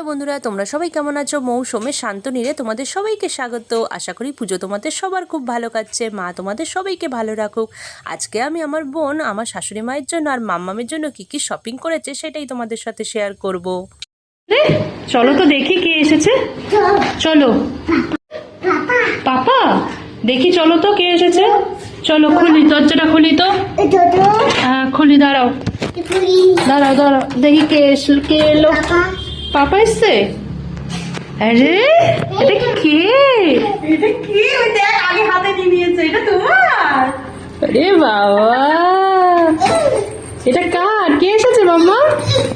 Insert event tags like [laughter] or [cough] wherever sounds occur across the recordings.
Hello বন্ধুরা তোমরা সবাই কেমন আছো? মৌসুমে শান্তনীরে তোমাদের সবাইকে স্বাগত। আশা করি পুজো তোমাদের সবার খুব ভালো কাটছে মা তোমাদের সবাইকে ভালো রাখুক। আজকে আমি আমার বোন আমার শাশুড়ি মায়ের জন্য আর মাম্মামের জন্য কি কি শপিং করেছে সেটাই তোমাদের সাথে শেয়ার করব। চলো তো দেখি কে এসেছে। চলো। পাপা দেখি চলো তো কে এসেছে। চলো খুলি দরজাটা খুলি তো। হ্যাঁ খুলি দাঁড়াও। দাঁড়াও দাঁড়াও দেখি কে এসল কে এলো। পাপা এসছে? আরে এটা কে? এটা কি? ওই দেখ আগে হাতে নিয়ে নিয়েছে। এটা তোমার? আরে বাবা। এটা কার? কে এসেছে মাম্মা?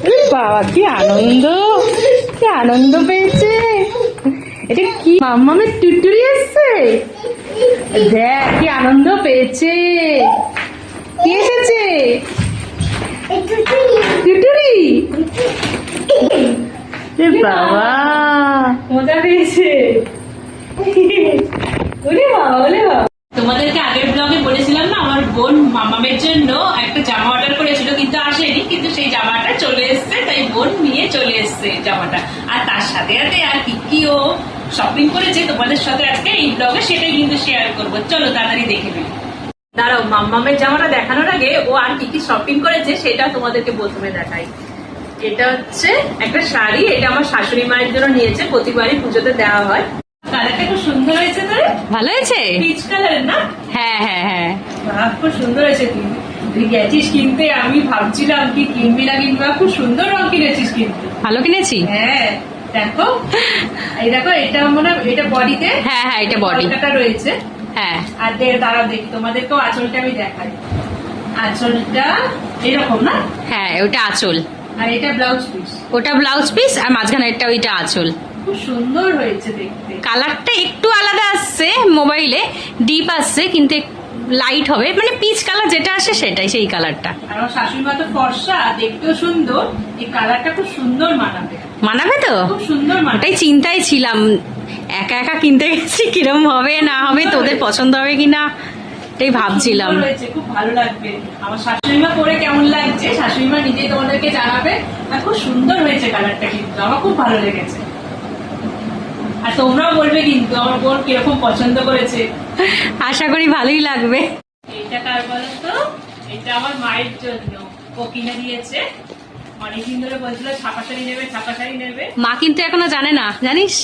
আরে বাবা কি আনন্দ। কি আনন্দ পেয়েছে। এটা কি? মাম্মামের টুটুরি এসছে। দেখ কি আনন্দ পেয়েছে। কে এসেছে টুটুরি আরে বাবা মজা পেয়েছে ওরে বাবা ওরে বাবা। তোমাদেরকে আগের ব্লগে বলেছিলাম না আমার বোন মামামের জন্য একটা জামা অর্ডার করেছিল কিন্তু আসেনি কিন্তু সেই জামাটা চলে এসেছে তাই বোন নিয়ে চলে এসেছে জামাটা। আর তার সাথে সাথে আর কি কি ও শপিং করেছে তোমাদের সাথে আজকে এই ব্লগে সেটাই কিন্তু শেয়ার করব। চলো তাড়াতাড়ি দেখে নিই। দাঁড়াও মাম্মামের জামাটা দেখানোর আগে ও আর কি কি শপিং করেছে সেটা তোমাদেরকে প্রথমে দেখাই। এটা হচ্ছে একটা শাড়ি এটা আমার শাশুড়ি মায়ের জন্য নিয়েছে প্রতিবারই পুজোতে দেওয়া হয়। কালারটা খুব সুন্দর হয়েছে তোরে ভালো হয়েছে? পিচ কালার না? হ্যাঁ হ্যাঁ হ্যাঁ। খুব সুন্দর হয়েছে তুই তুই গেছিস কিনতে? আমি ভাবছিলাম কি কিনবি না কিনবি খুব সুন্দর রং কিনেছিস কিন্তু। ভালো কিনেছি। হ্যাঁ দেখো। এই দেখো এটা মনে এটা বডিতে? হ্যাঁ হ্যাঁ এটা বডি। রয়েছে। হ্যাঁ। আর দে দাঁড়াও দেখি তোমাদেরকেও আঁচলটা আমি দেখাই। আঁচলটা এরকম না? হ্যাঁ ওটা আঁচল। আর এটা ব্লাউজ পিস ওটা ব্লাউজ পিস আর মাঝখানে একটা ওইটা আঁচল। খুব সুন্দর হয়েছে দেখতে। কালারটা একটু আলাদা আসছে মোবাইলে ডিপ আসছে কিন্তু লাইট হবে। মানে পিচ কালার যেটা আসে সেটাই সেই কালারটা আর আমার শাশুড়ি মা তো ফর্সা দেখতেও সুন্দর। এই কালারটা খুব সুন্দর মানাবে। মানাবে তো? খুব সুন্দর মানাবে। ওটাই চিন্তায় ছিলাম। একা একা কিনতে গেছি কিরম হবে না হবে তোদের পছন্দ হবে কিনা? এটাই ভাবছিলাম। খুব ভালো লাগবে। আমার শাশুড়ি মা পরে কেমন লাগছে? শাশুড়ি মা নিজেই তোমাদেরকে জানাবে। আর খুব সুন্দর হয়েছে কালারটা কিন্তু। আমার খুব ভালো লেগেছে। আর তোমরাও বলবে কিন্তু আমার বোন কীরকম পছন্দ করেছে। আশা করি ভালোই লাগবে। এটা কার বলো তো এটা আমার মায়ের জন্য। ও কিনে দিয়েছে। অনেকদিন ধরে বলছিল ছাপা শাড়ি নেবে ছাপা শাড়ি নেবে। মা কিন্তু এখনও জানে না জানিস?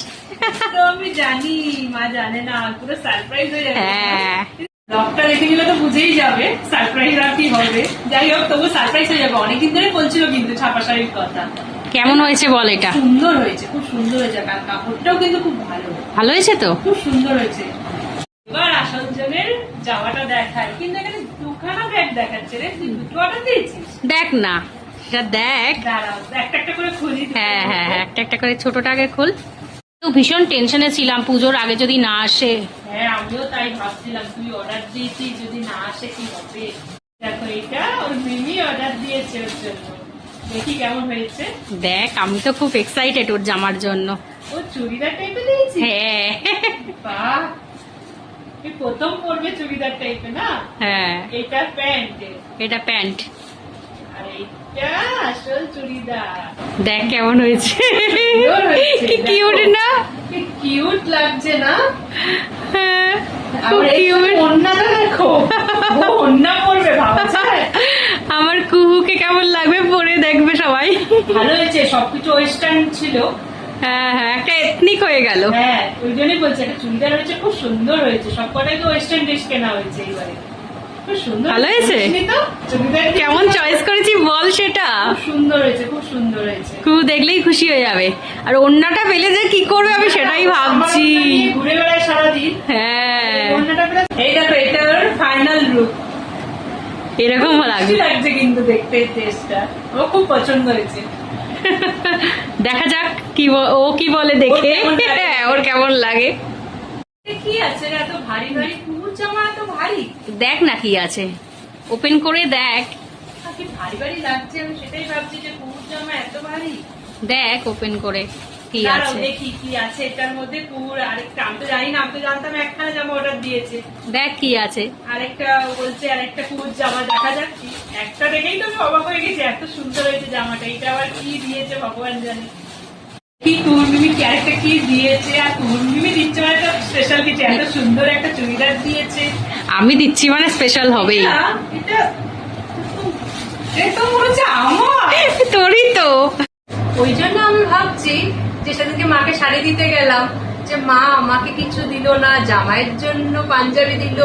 তো আমি জানি মা জানে না পুরো সারপ্রাইজ হয়ে যাবে হ্যাঁ। ব্লগটা দেখে নিলে তো বুঝেই যাবে। সারপ্রাইজ আর কি হবে? যাই হোক তবু সারপ্রাইজ হয়ে যাবে। অনেকদিন ধরে বলছিল কিন্তু ছাপা শাড়ির কথা। কেমন হয়েছে বল এটা? সুন্দর হয়েছে খুব সুন্দর হয়েছে। আর কাপড়টাও কিন্তু খুব ভালো। ভালো হয়েছে তো? খুব সুন্দর হয়েছে। এবার আসঞ্জনের জামাটা দেখায়। কিন্তু এখানে দুখানা ব্যাগ দেখাচ্ছে রে। তুই দুটো অর্ডার দিয়েছিস? দেখ না এটা দেখ। দাঁড়াও একটা একটা করে খুলি। হ্যাঁ হ্যাঁ হ্যাঁ একটা একটা করে ছোটটা আগে খোল। তো ভীষণ টেনশনে ছিলাম পুজোর আগে যদি না আসে। হ্যাঁ আমিও তাই ভাবছিলাম তুই অর্ডার দিয়েছিস যদি না আসে কি হবে? দেখো এটা ওর মিমি অর্ডার দিয়েছে ওর জন্য। দেখি কেমন হয়েছে। দেখ আমি তো খুব এক্সাইটেড ওর জামার জন্য। ও চুড়িদার টাইপে দিয়েছি? হ্যাঁ। বাহ! তুই প্রথম পরবে চুড়িদার টাইপে না? হ্যাঁ। এটা প্যান্ট। এটা প্যান্ট। আর দেখ কেমন হয়েছে। কি কিউট না? কি কিউট লাগছে না? হ্যাঁ দেখো। আমার কুহুকে কেমন লাগবে পরে দেখবে সবাই। ভালো হয়েছে সবকিছু ওয়েস্টার্ন ছিল। হ্যাঁ হ্যাঁ একটা এথনিক হয়ে গেল। হ্যাঁ ওই জন্যই বলছি একটা চুড়িদার হয়েছে খুব সুন্দর হয়েছে। সব কটাই তো ওয়েস্টার্ন ড্রেস কেনা হয়েছে সুন্দর ভালো হয়েছে? কেমন চয়েস করেছি বল সেটা? সুন্দর হয়েছে খুব সুন্দর হয়েছে। কুহু দেখলেই খুশি হয়ে যাবে। আর অন্যটা পেলে যে কি করবে আমি সেটাই ভাবছি। ঘুরে বেড়ায় সারাদিন। হ্যাঁ। এই দেখো এটা ওর ফাইনাল লুক এরকম লাগছে। কিন্তু দেখতে ড্রেসটা ও খুব পছন্দ হয়েছে। [laughs] দেখা যাক কি ও কি বলে দেখে। ওর কেমন লাগে? হ্যাঁ, ওর কেমন লাগে এ কি আছে এত ভারী ভারী কুকুর জামা এত ভারী? দেখ না কি আছে। ওপেন করে দেখ। কি ভারী ভারী লাগছে আমি সেটাই ভাবছি যে কুকুর জামা এত ভারী। দেখ ওপেন করে কি আছে। দেখি কি আছে এটার মধ্যে কুকুর আরেকটা আমি তো জানি না আমি তো জানতাম একখানা জামা অর্ডার দিয়েছে। দেখ কি আছে। আরেকটা বলছে আরেকটা কুকুর জামা দেখা যাক একটা দেখেই তো আমি অবাক হয়ে গেছি এত সুন্দর হয়েছে জামাটা এটা আবার কি দিয়েছে ভগবান জানে। কি ক্যারেক্টার কি দিয়েছে? আর দিচ্ছে মানে একটা স্পেশাল কিছু এত সুন্দর একটা চুড়িদার দিয়েছে। আমি দিচ্ছি মানে স্পেশাল হবেই। এটা এটা এটা মনে হচ্ছে আমার। তোরই তো। ওই জন্য আমি ভাবছি যে সেদিনকে মাকে শাড়ি দিতে গেলাম। যে মা আমাকে কিছু দিল না জামাইয়ের জন্য পাঞ্জাবি দিল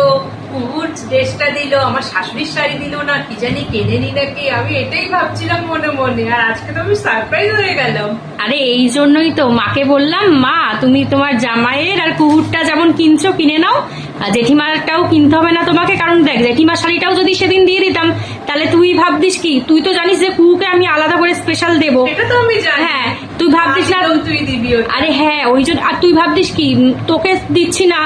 কুকুর ড্রেসটা দিল আমার শাশুড়ির শাড়ি দিল না কি জানি কেনে নি নাকি আমি এটাই ভাবছিলাম মনে মনে আর আজকে তো আমি সারপ্রাইজ হয়ে গেলাম। আরে এই জন্যই তো মাকে বললাম মা তুমি তোমার জামাইয়ের আর কুকুরটা যেমন কিনছো কিনে নাও। আর জেঠিমারটাও কিনতে হবে না তোমাকে কারণ দেখ জেঠিমার শাড়িটাও যদি সেদিন দিয়ে দিতাম তাহলে তুই ভাবতিস কি? তুই তো জানিস যে কুকুকে আমি আলাদা করে স্পেশাল দেবো। এটা তো আমি জানি। হ্যাঁ তুই ভাবতিস না? তুই দিবি। আরে হ্যাঁ ওই জন্য আর তুই ভাবছিস কি? তোকে দিচ্ছি না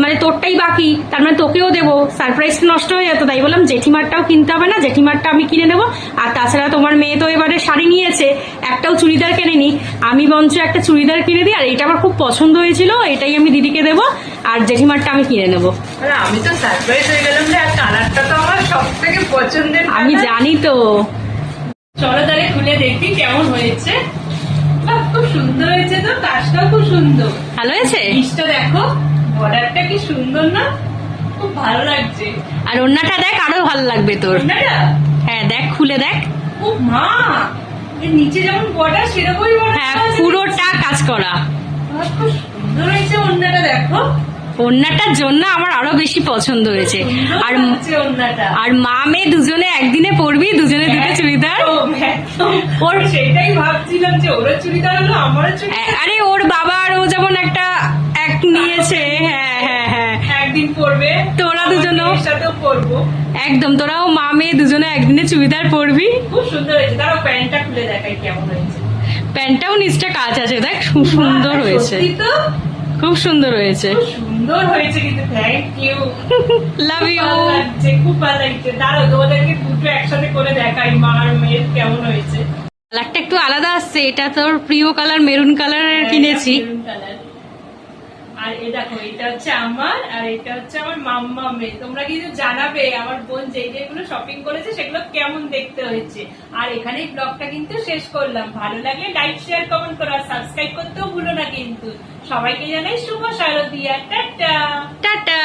মানে তোরটাই বাকি তার মানে তোকেও দেবো। সারপ্রাইজটা নষ্ট হয়ে যেত তাই বললাম জেঠিমারটাও কিনতে হবে না জেঠিমারটা আমি কিনে নেব। আর তাছাড়া তোমার মেয়ে তো এবারে শাড়ি নিয়েছে একটাও চুড়িদার কেনেনি। আমি বঞ্চ একটা চুড়িদার কিনে দিই আর এটা আমার খুব পছন্দ হয়েছিল এটাই আমি দিদিকে দেবো আর জেঠিমারটা আমি কিনে নেব। আমি তো সারপ্রাইজ হয়ে গেলাম যে কালারটা তো আমার সব থেকে পছন্দের আমি জানি তো। চলো তাহলে খুলে দেখি কেমন হয়েছে। সুন্দর হয়েছে তো? কাজটাও খুব সুন্দর। ভালো হয়েছে? জিনিসটা দেখো বর্ডারটা কি সুন্দর না? খুব ভালো লাগছে। আর অন্যটা দেখ আরও ভালো লাগবে তোর। হ্যাঁ দেখ খুলে দেখ। ও মা! এর নিচে যেমন বর্ডার সেরকমই বর্ডার হ্যাঁ পুরোটা কাজ করা। খুব সুন্দর হয়েছে ওন্নাটা দেখো। ওড়নাটার জন্য আমার আরও বেশি পছন্দ হয়েছে। আর আর মা মেয়ে দুজনে একদিনে পরবি দুজনে দুটো চুড়িদার? একদম, একদম। ওর- সেটাই ভাবছিলাম যে ওরও চুড়িদার হলো আমারও আরে ওর বাবা আর ও যেমন একটা এক নিয়েছে হ্যাঁ হ্যাঁ হ্যাঁ। একদিন পরবে তোরা দুজনও? মেয়ের সাথেও পরবো একদম তোরাও মা মেয়ে দুজনে একদিনে চুড়িদার পরবি। খুব সুন্দর হয়েছে। তারও প্যান্টটা খুলে দেখাই কেমন হয়েছে। প্যান্টটাও নিচটা কাজ আছে দেখ খুব সুন্দর হয়েছে। খুব সুন্দর হয়েছে। সুন্দর হয়েছে কিন্তু থ্যাংক ইউ লাভ ইউ লাগছে খুব ভালো লাগছে। দাঁড়াও তোমাদেরকে দুটো একসাথে করে দেখাই মা আর মেয়ের কেমন হয়েছে। কালারটা একটু আলাদা আসছে এটা তোর প্রিয় কালার মেরুন কালার কিনেছি। Maroon color। আর এ দেখো এটা হচ্ছে আমার আর এটা হচ্ছে আমার মাম্মা মেয়ে। তোমরা কিন্তু জানাবে? আমার বোন যেই যেগুলো শপিং করেছে, সেগুলো কেমন দেখতে হয়েছে? আর এখানে ব্লগটা কিন্তু শেষ করলাম। ভালো লাগলে লাইক শেয়ার কমেন্ট করো আর সাবস্ক্রাইব করতেও ভুলো না কিন্তু। সবাইকে জানাই শুভ শারদিয়া। টাটা! টাটা!